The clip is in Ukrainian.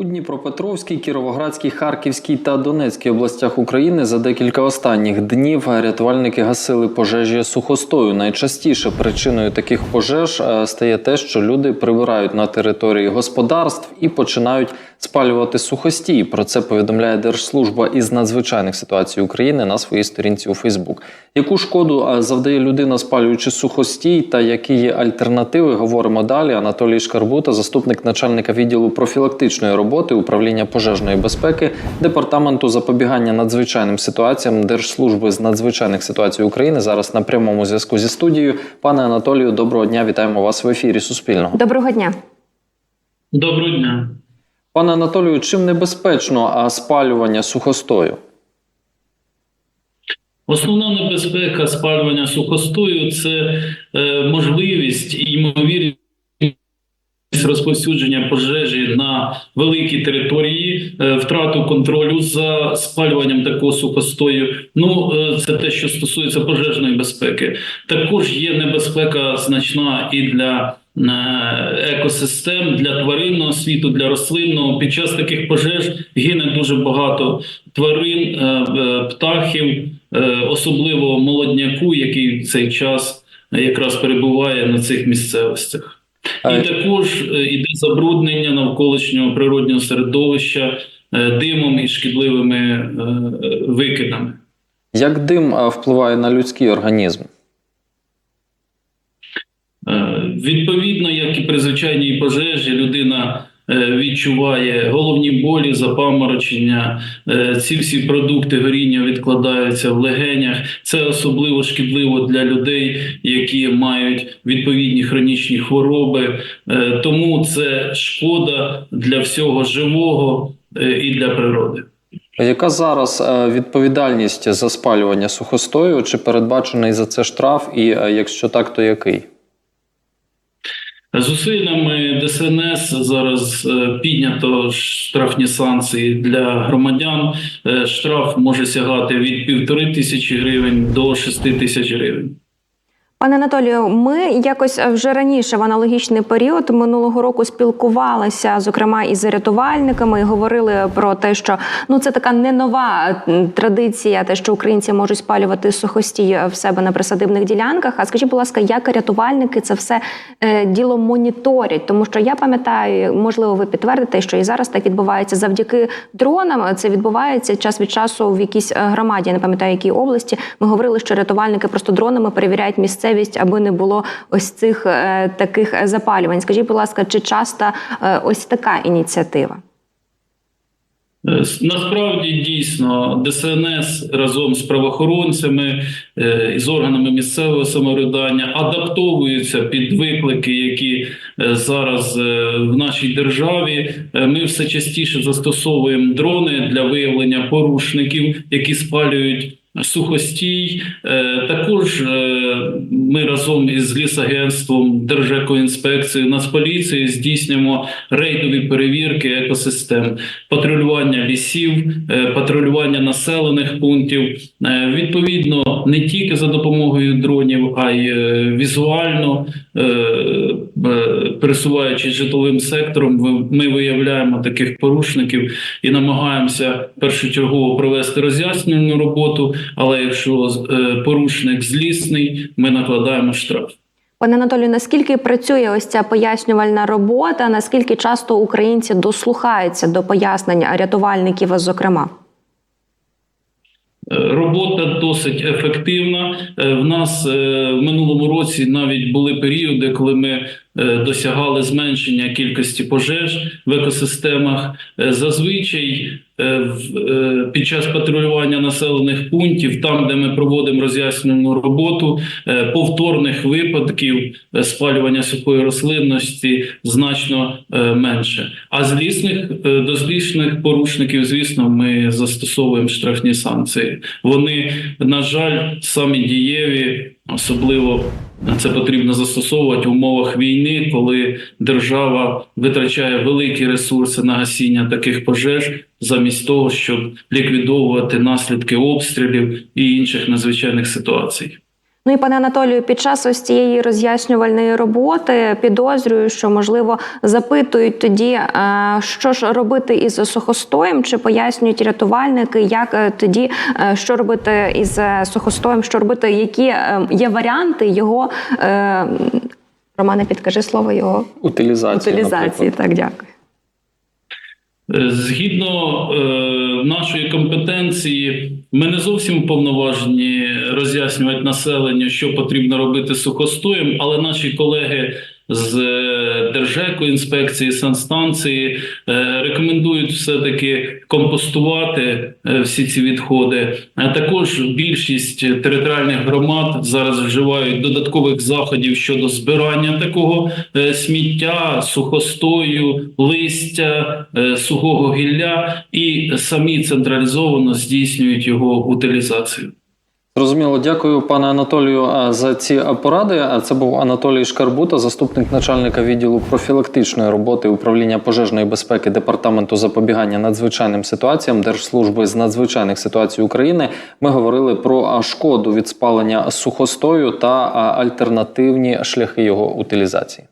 У Дніпропетровській, Кіровоградській, Харківській та Донецькій областях України за декілька останніх днів рятувальники гасили пожежі сухостою. Найчастіше причиною таких пожеж е, стає те, що люди прибирають на території господарств і починають спалювати сухостій. Про це повідомляє Держслужба із надзвичайних ситуацій України на своїй сторінці у Фейсбук. Яку шкоду е, завдає людина, спалюючи сухостій, та які є альтернативи, говоримо далі. Анатолій Шкарбута, заступник начальника відділу профілактичної роботи управління пожежної безпеки департаменту запобігання надзвичайним ситуаціям Держслужби з надзвичайних ситуацій України. Зараз на прямому зв'язку зі студією. Пане Анатолію, доброго дня. Вітаємо вас в ефірі Суспільного. Доброго дня. Доброго дня. Пане Анатолію, чим небезпечно а, спалювання сухостою? Основна небезпека спалювання сухостою це е, можливість і ймовірність розповсюдження пожежі на великій території, е, втрату контролю за спалюванням такого сухостою. Ну е, це те, що стосується пожежної безпеки. Також є небезпека значна і для е, екосистем для тваринного світу, для рослинного. Під час таких пожеж гине дуже багато тварин, птахів, особливо молодняку, який в цей час якраз перебуває на цих місцевостях. Е, І також е, іде забруднення навколишнього природнього середовища е, димом і шкідливими е, викидами. Як дим впливає на людський організм? Е, Відповідно, як і при звичайній пожежі, людина е, відчуває головні болі, запаморочення. Е, Ці всі продукти горіння відкладаються в легенях. Це особливо шкідливо для людей, які мають відповідні хронічні хвороби. Е, Тому це шкода для всього живого е, і для природи. Яка зараз е, відповідальність за спалювання сухостою? Чи передбачений за це штраф? І е, якщо так, то який? Зусиллями ДСНС зараз е, піднято штрафні санкції для громадян. Е, Штраф може сягати від півтори тисячі гривень до шести тисяч гривень. Пане Анатолію, ми якось вже раніше в аналогічний період минулого року спілкувалися, зокрема із рятувальниками, і говорили про те, що ну це така не нова традиція, те, що українці можуть спалювати сухостій в себе на присадибних ділянках. А скажіть, будь ласка, як рятувальники це все е, діло моніторять? Тому що я пам'ятаю, можливо, ви підтвердите, що і зараз так відбувається завдяки дронам. Це відбувається час від часу в якійсь е, громаді. Я не пам'ятаю, якій області. Ми говорили, що рятувальники просто дронами перевіряють місцевість, аби не було ось цих е, таких запалювань. Скажіть, будь ласка, чи часто е, ось така ініціатива? Е, Насправді дійсно ДСНС разом з правоохоронцями з органами місцевого самоврядування адаптовуються під виклики, які зараз в нашій державі. Ми все частіше застосовуємо дрони для виявлення порушників, які спалюють. Сухостій Е, також е, ми разом із лісагентством, Держекоінспекцією, Нацполіцією здійснюємо рейдові перевірки екосистем, патрулювання лісів, е, патрулювання населених пунктів. Відповідно, не тільки за допомогою дронів, а й візуально пересуваючись житловим сектором, ми виявляємо таких порушників і намагаємося першочергово провести роз'яснювальну роботу. Але якщо е, порушник злісний, ми накладаємо штраф. Пане Анатолію, наскільки працює ось ця пояснювальна робота? Наскільки часто українці дослухаються до пояснень рятувальників, зокрема? Е, Робота досить ефективна. Е, В нас в минулому році навіть були періоди, коли ми досягали зменшення кількості пожеж в екосистемах. Е, Зазвичай е, е, під час патрулювання населених пунктів, там, де ми проводимо роз'яснювальну роботу, е, повторних випадків е, спалювання сухої рослинності значно е, менше. А злісних е, до злісних порушників, звісно, ми застосовуємо штрафні санкції. Вони, на жаль, самі дієві, особливо це потрібно застосовувати в умовах війни, коли держава витрачає великі ресурси на гасіння таких пожеж, замість того, щоб ліквідовувати наслідки обстрілів і інших надзвичайних ситуацій. Ну і пане Анатолію, під час ось цієї роз'яснювальної роботи підозрюю, що можливо запитують тоді, е, що ж робити із сухостоєм, чи пояснюють рятувальники, як е, тоді е, що робити із сухостоєм, що робити, які є варіанти його. Романе, підкажи слово його Утилізація. утилізації. наприклад. Так, дякую. Е, Згідно е, нашої компетенції, ми не зовсім повноважені роз'яснювати населенню, що потрібно робити сухостоєм, але наші колеги з е, Держеку, інспекції санстанції е, рекомендують все-таки компостувати е, всі ці відходи. А також більшість територіальних громад зараз вживають додаткових заходів щодо збирання такого сміття, сухостою, листя, сухого гілля і самі централізовано здійснюють його утилізацію. Зрозуміло, дякую, пане Анатолію, за ці поради. Це був Анатолій Шкарбута, заступник начальника відділу профілактичної роботи управління пожежної безпеки департаменту запобігання надзвичайним ситуаціям Держслужби з надзвичайних ситуацій України. Ми говорили про шкоду від спалення сухостою та альтернативні шляхи його утилізації.